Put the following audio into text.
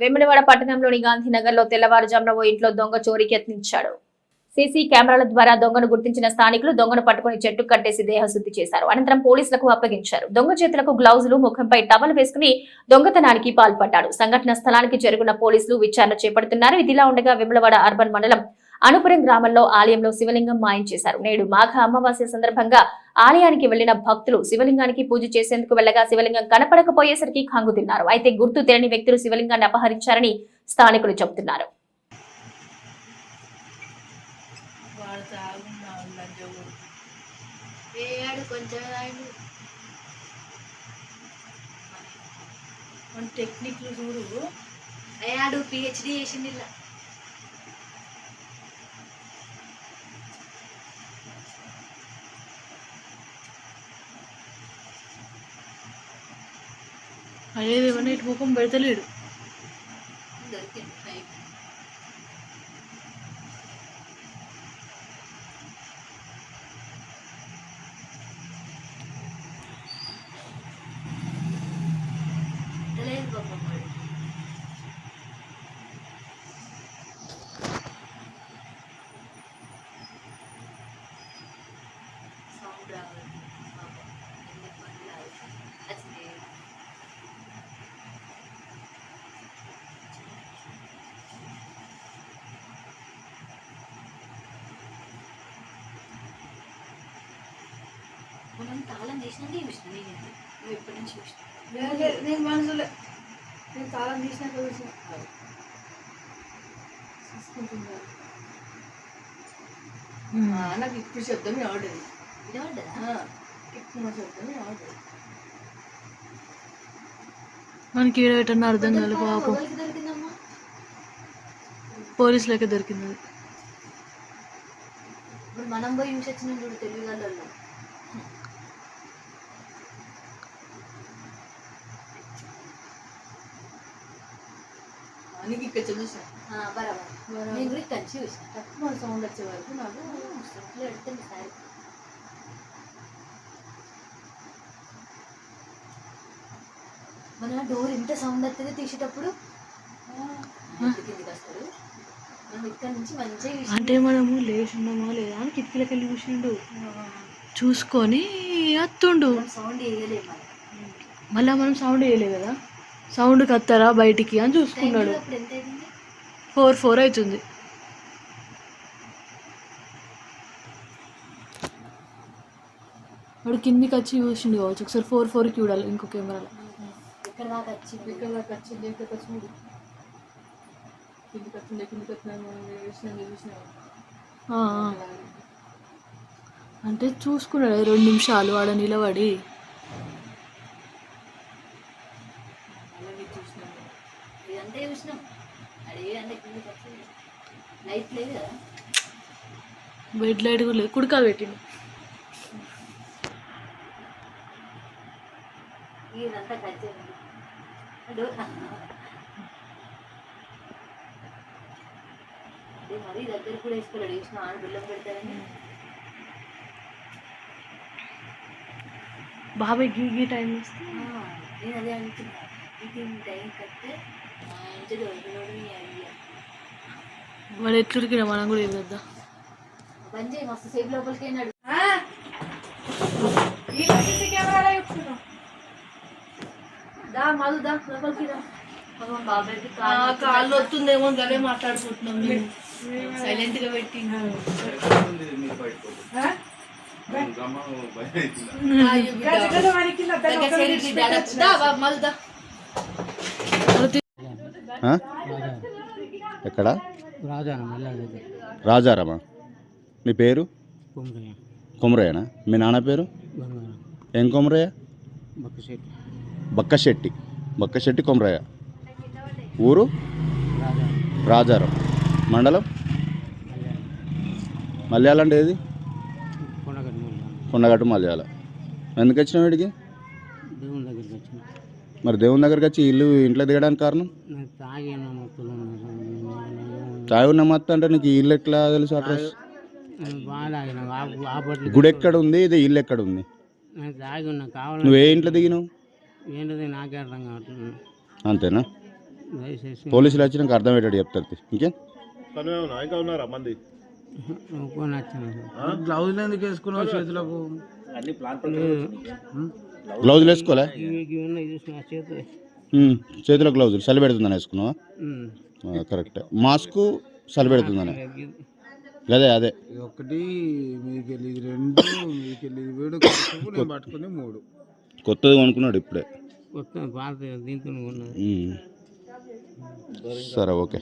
వేములవాడ పట్టణంలోని గాంధీనగర్లో తెల్లవారుజామున ఓ ఇంట్లో దొంగ చోరీకి యత్నించాడు. సీసీ కెమెరాల ద్వారా దొంగను గుర్తించిన స్థానికులు దొంగను పట్టుకుని చెట్టు కట్టేసి దేహశుద్ధి చేశారు. అనంతరం పోలీసులకు అప్పగించారు. దొంగ చేతులకు గ్లౌజులు ముఖంపై టవల్ వేసుకుని దొంగతనానికి పాల్పడ్డాడు. సంఘటన స్థలానికి జరుగున్న పోలీసులు విచారణ చేపడుతున్నారు. ఇదిలా ఉండగా విమలవాడ అర్బన్ మండలం అనుపురం గ్రామంలో ఆలయంలో శివలింగం మాయం చేశారు. నేడు మాఘ అమావాస్య సందర్భంగా ఆలయానికి వెళ్ళిన భక్తులు శివలింగానికి పూజ చేసేందుకు వెళ్ళగా శివలింగం కనపడకపోయేసరికి కంగు తిన్నారు. అయితే గుర్తు తెలియని వ్యక్తులు శివలింగాన్ని అపహరించారని స్థానికులు చెబుతున్నారు. టెక్నిక్లు చూడు. అయ్యాడు పిహెచ్డి చేసింది ఇలా అయ్యేదేమన్నా ఇటు ముఖం పెడతలేడు దొరికింది మనం తాళం చేసినాకే చూసిన నేను నువ్వు ఎప్పటి నుంచి చూసిన నేను మనసులే నేను తాళం తీసినాక చూసిన నాకు ఇప్పుడు శబ్దమే ఆర్డర్ వినబడ్డదా ఎక్కువ శబ్దమే ఆర్డర్ మనకి ఈడ పెట్టన్న అర్థం కాదు పాపం. పోలీసులకే దొరికింది. ఇప్పుడు మనం పోయి చూసి వచ్చిన చూడు తెలుగు వాళ్ళలో నీకు ఇక్కడ చూసిన. బరాబర్. నేను కూడా చూసిన. తక్కువ సౌండ్ వచ్చే వరకు నాకు ఇట్లా పెడుతుంది సార్ మన డోర్ ఇంత సౌండ్ వస్తుంది తీసేటప్పుడు? కిందికి వస్తాడు మనం ఇక్కడ నుంచి మంచిగా అంటే మనము లేచున్నామా లేదా అని కిటికీలకి వెళ్ళి చూసిండు చూసుకొని అత్తుండు. సౌండ్ వేయలేము మనం మళ్ళీ మనం సౌండ్ వేయలే కదా? సౌండ్కి వస్తారా బయటికి అని చూసుకున్నాడు. ఫోర్ ఫోర్ అవుతుంది. వాడు కిందికి వచ్చి చూసిండు కావచ్చు. ఒకసారి ఫోర్ ఫోర్కి చూడాలి ఇంకో కెమెరాలో. ఇక్కడ దాకా వచ్చింది ఇక్కడ దాకా ఇక్కడ కిందికి కిందికి. అంటే చూసుకున్నాడు. రెండు నిమిషాలు ఆడ నిలబడి అలాగే చూసినాము ఇదంతా చూసినాం అడే అంటే కిందకి వచ్చింది లైట్ లేదు కదా? బెడ్ లైట్ కూడా లేదు. కుడికాలు పెట్టిండు. ఇదంతా కట్ చేయండి. మరీ దగ్గర కూడా వేసుకోలేడు చూసిన ఆడ బిల్లం పెడతారని. బాబాయ్ గీ గీ టైం ఇస్తే ఆ, నేను అదే అనుకున్నా. ఇది టైం కట్టే మా ఇంటి దొరికినోడు నీ ఐడియా వాడు ఎట్లుడికినా మనం కూడా ఇవ్వద్దా చేయి మస్తు సేపు లోపలికి అయినాడు దా మధు దా లోపలికి రా. పాపం బాబాయ్కి ఆ, కాలు కాళ్ళు వస్తుందేమో అదే మాట్లాడుకుంటున్నాం సైలెంట్గా పెట్టి? ఎక్కడ? రాజారామా? నీ పేరు? కొమరయ్యనా? మీ నాన్న పేరు? ఏం కొమరయ్య? బక్కశెట్టి. బక్కశెట్టి. కొమరయ్య. ఊరు? రాజా రాజారాం. మండలం? మలయాళం. అంటే ఏది? కొండగట్టు మలయాళం. ఎందుకు వచ్చినావు వీడికి వచ్చిన. మరి దేవుని దగ్గరికి వచ్చి ఇల్లు ఇంట్లో దిగడానికి కారణం? తాగి ఉన్న మొత్తం అంటే నీకు ఇల్లు ఎట్లా తెలుసు అడ్రస్ గుడి ఎక్కడ ఉంది ఇది ఇల్లు ఎక్కడ ఉంది తాగి ఉన్నా నువ్వు ఏ ఇంట్లో దిగినావు? ఏంటిది నాకే అర్థం కావట్లేదు అంతేనా? దయచేసి పోలీసులు వచ్చినాక అర్థమయ్యేటట్టు చెప్తారు. ఇంకేం? ఇంకా ఉన్నారా మంది? ఒక్కొని వచ్చాను సార్ గ్లౌజులు ఎందుకు వేసుకున్నావు చేతులకు? గ్లౌజులు వేసుకోలే? చేతులు. గ్లౌజులు చలి పెడుతుందని వేసుకున్నావా? కరెక్ట్. మాస్క్ చలి పెడుతుందని ఇది- అదే అదే. ఇది ఒకటి మీకు వెళ్ళి ఇది రెండు మీకు వెళ్ళి ఇది వేడు కలుపు, నేను పట్టుకుని మూడు. కొత్తది కొనుక్కున్నాడు ఇప్పుడే. కొత్త పాత దీంతో. సరే ఓకే.